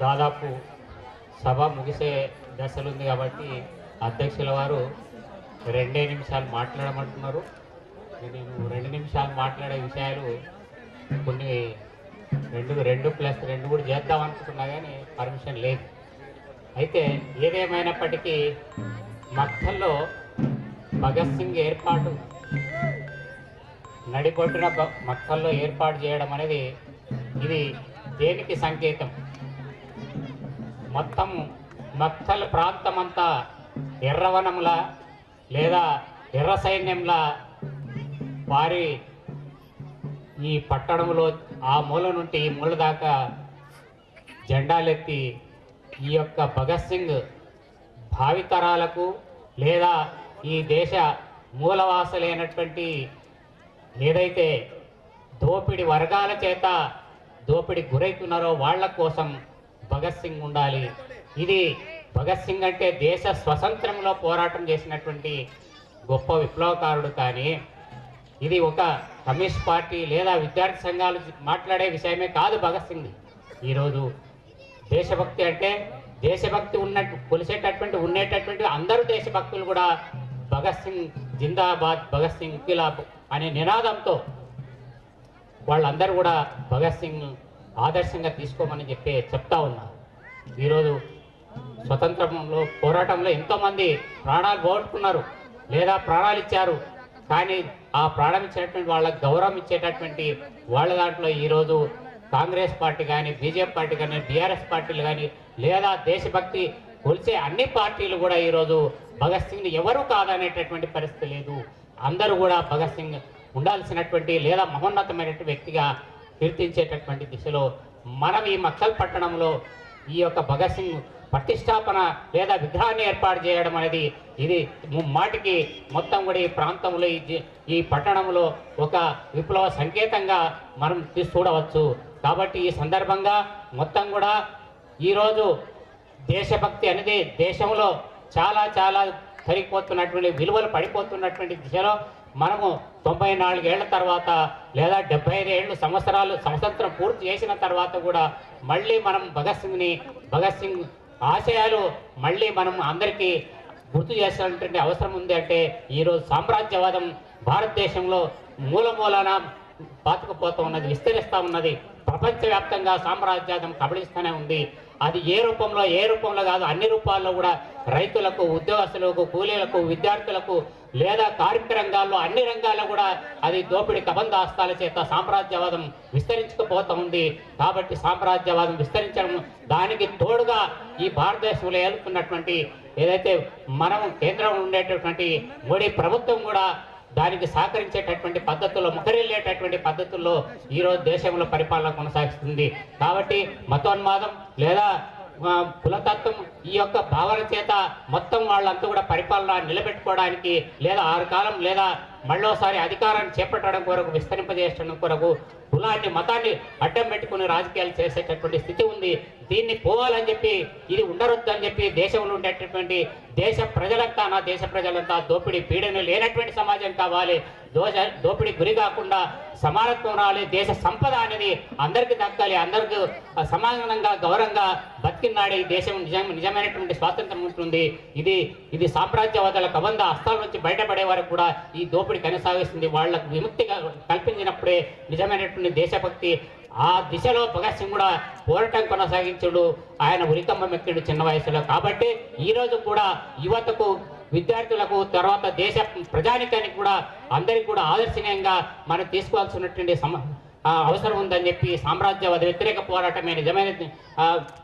దాదాపు సభ ముగిసే దశలు ఉంది కాబట్టి అధ్యక్షుల వారు రెండే నిమిషాలు మాట్లాడమంటున్నారు. నేను రెండు నిమిషాలు మాట్లాడే విషయాలు కొన్ని రెండు రెండు ప్లస్ రెండు కూడా చేద్దాం అనుకుంటున్నా కానీ పర్మిషన్ లేదు. అయితే ఏదేమైనప్పటికీ మక్కల్లో భగత్ సింగ్ ఏర్పాటు నడిపొట్టిన బ- మక్కల్లో ఏర్పాటు చేయడం అనేది ఇది దేనికి సంకేతం? మొత్తం మక్కల్ ప్రాంతం అంతా ఎర్రవనంలా లేదా ఎర్ర సైన్యంలా వారి ఈ పట్టణంలో ఆ మూల నుండి ఈ మూల దాకా జెండాలెత్తి ఈ యొక్క భగత్ సింగ్ భావితరాలకు లేదా ఈ దేశ మూలవాసులైనటువంటి ఏదైతే దోపిడి వర్గాల చేత దోపిడి గురవుతున్నారో వాళ్ళ కోసం భగత్ సింగ్ ఉండాలి. ఇది భగత్ సింగ్ అంటే దేశ స్వతంత్రంలో పోరాటం చేసినటువంటి గొప్ప విప్లవకారుడు కానీ ఇది ఒక కమ్యూనిస్ట్ పార్టీ లేదా విద్యార్థి సంఘాలు మాట్లాడే విషయమే కాదు భగత్ సింగ్. ఈరోజు దేశభక్తి అంటే దేశభక్తి ఉన్నట్టు కొలిసేటటువంటి ఉండేటటువంటి అందరూ దేశభక్తులు కూడా భగత్ సింగ్ జిందాబాద్ భగత్ సింగ్ కిలాబ్ అనే నినాదంతో వాళ్ళందరూ కూడా భగత్ సింగ్ ఆదర్శంగా తీసుకోమని చెప్పి చెప్తా ఉన్నారు ఈరోజు స్వతంత్రంలో పోరాటంలో ఎంతోమంది ప్రాణాలు పోగొట్టుకున్నారు. లేదా ప్రాణాలు ఇచ్చారు. కానీ ఆ ప్రాణం ఇచ్చేటటువంటి వాళ్ళకి గౌరవం ఇచ్చేటటువంటి వాళ్ళ దాంట్లో ఈరోజు కాంగ్రెస్ పార్టీ కానీ బీజేపీ పార్టీ కానీ బీఆర్ఎస్ పార్టీలు కానీ లేదా దేశభక్తి కొలిచే అన్ని పార్టీలు కూడా ఈరోజు భగత్ సింగ్ని ఎవరు కాదనేటటువంటి పరిస్థితి లేదు. అందరూ కూడా భగత్ సింగ్ ఉండాల్సినటువంటి లేదా మహోన్నతమైనటువంటి వ్యక్తిగా కీర్తించేటటువంటి దిశలో మనం ఈ మక్కల్ పట్టణంలో ఈ యొక్క భగత్ సింగ్ ప్రతిష్టాపన లేదా విగ్రహాన్ని ఏర్పాటు చేయడం అనేది ఇది మాటికి మొత్తం కూడా ఈ ప్రాంతంలో ఈ పట్టణంలో ఒక విప్లవ సంకేతంగా మనం చూడవచ్చు. కాబట్టి ఈ సందర్భంగా మొత్తం కూడా ఈరోజు దేశభక్తి అనేది దేశంలో చాలా చాలా తరిగిపోతున్నటువంటి విలువలు పడిపోతున్నటువంటి దిశలో మనము తొంభై నాలుగేళ్ళ తర్వాత లేదా డెబ్బై ఐదు సంవత్సరాలు సంవత్సరం పూర్తి చేసిన తర్వాత కూడా మళ్ళీ మనం భగత్ సింగ్ని భగత్ సింగ్ ఆశయాలు మళ్ళీ మనం అందరికీ గుర్తు చేసినటువంటి అవసరం ఉంది అంటే ఈరోజు సామ్రాజ్యవాదం భారతదేశంలో మూల మూలన పాతుకుపోతూ ఉన్నది విస్తరిస్తూ ఉన్నది. ప్రపంచవ్యాప్తంగా సామ్రాజ్యాదం కబళిస్తూనే ఉంది. అది ఏ రూపంలో ఏ రూపంలో కాదు అన్ని రూపాల్లో కూడా రైతులకు ఉద్యోగస్తులకు కూలీలకు విద్యార్థులకు లేదా కార్మిక రంగాల్లో అన్ని రంగాల్లో కూడా అది దోపిడీ కబంధాస్తాల చేత సామ్రాజ్యవాదం విస్తరించుకుపోతూ ఉంది. కాబట్టి సామ్రాజ్యవాదం విస్తరించడం దానికి తోడుగా ఈ భారతదేశంలో ఏలుతున్నటువంటి ఏదైతే మనం కేంద్రంలో ఉండేటటువంటి మోడీ ప్రభుత్వం కూడా దానికి సహకరించేటటువంటి పద్ధతుల్లో ముఖరిల్లేటటువంటి పద్ధతుల్లో ఈరోజు దేశంలో పరిపాలన కొనసాగిస్తుంది. కాబట్టి మతోన్మాదం లేదా కులతత్వం ఈ యొక్క భావన చేత మొత్తం వాళ్ళంతా కూడా పరిపాలన నిలబెట్టుకోవడానికి లేదా ఆరు కాలం లేదా మళ్ళోసారి అధికారాన్ని చేపట్టడం కొరకు విస్తరింపజేయడం కొరకు కులాన్ని మతాన్ని అడ్డం పెట్టుకుని రాజకీయాలు చేసేటటువంటి స్థితి ఉంది. దీన్ని పోవాలని చెప్పి ఇది ఉండరొద్దు అని చెప్పి దేశంలో ఉండేటటువంటి దేశ ప్రజలంతా నా దేశ ప్రజలంతా దోపిడీ పీడన లేనటువంటి సమాజం కావాలి. దోష దోపిడీ గురి కాకుండా సమానత్వం రావాలి దేశ సంపద అనేది అందరికీ దక్కాలి. అందరికీ సమానంగా గౌరవంగా బతికినాడు ఈ దేశం నిజం నిజమైనటువంటి స్వాతంత్రం ఉంటుంది. ఇది ఇది సామ్రాజ్యవాదాల కబంధ హస్తాల నుంచి బయటపడే వరకు కూడా ఈ దోపిడీ కొనసాగిస్తుంది. వాళ్ళకు విముక్తి కల్పించినప్పుడే నిజమైనటువంటి దేశభక్తి ఆ దిశలో భగత్ సింగ్ కూడా పోరాటం కొనసాగించుడు. ఆయన ఉరికంబం ఎక్కిడు చిన్న వయసులో. కాబట్టి ఈ రోజు కూడా యువతకు విద్యార్థులకు తర్వాత దేశ ప్రజానికానికి కూడా అందరికి కూడా ఆదర్శనీయంగా మనం తీసుకోవాల్సినటువంటి సమ అవసరం ఉందని చెప్పి సామ్రాజ్యవాద వ్యతిరేక పోరాటమే నిజమైన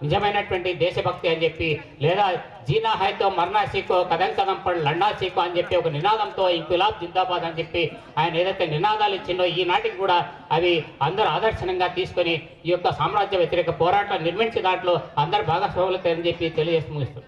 నిజమైనటువంటి దేశభక్తి అని చెప్పి లేదా జీనా హైతో మర్నా సీకో కదం కదం పడు లండా సీకో అని చెప్పి ఒక నినాదంతో ఇంకులాబ్ జిందాబాద్ అని చెప్పి ఆయన ఏదైతే నినాదాలు ఇచ్చిండో ఈనాటికి కూడా అవి అందరూ ఆదర్శనంగా తీసుకొని ఈ యొక్క సామ్రాజ్య వ్యతిరేక పోరాటం నిర్మించే దాంట్లో అందరు భాగస్వాములు అని చెప్పి తెలియజేసి ముగిస్తారు